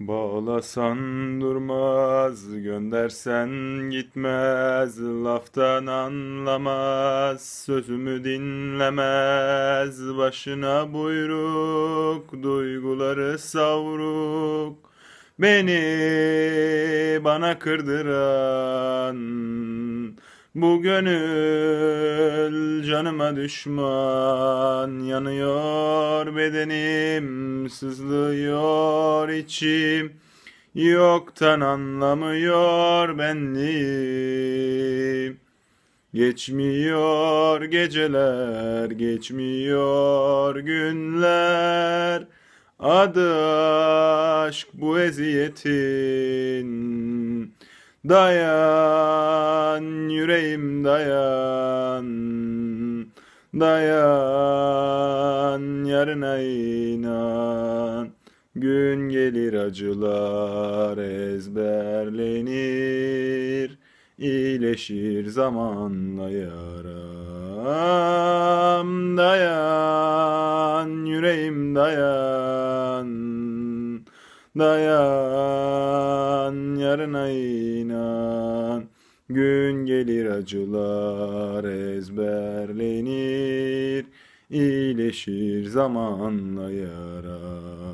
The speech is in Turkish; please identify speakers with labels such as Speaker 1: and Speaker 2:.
Speaker 1: Bağlasan durmaz, göndersen gitmez, laftan anlamaz, sözümü dinlemez, başına buyruk, duyguları savruk, beni bana kırdıran, bu gönül canıma düşman yanıyor bedenim sızlıyor içim. Yoktan anlamıyor benliğim. Geçmiyor geceler geçmiyor günler. Adı aşk bu eziyetin. Dayan yüreğim dayan Dayan yarına inan. Gün gelir acılar ezberlenir. İyileşir zamanla yaram. Dayan yüreğim dayan. Dayan yarına inan Gün gelir acılar ezberlenir iyileşir zamanla yaram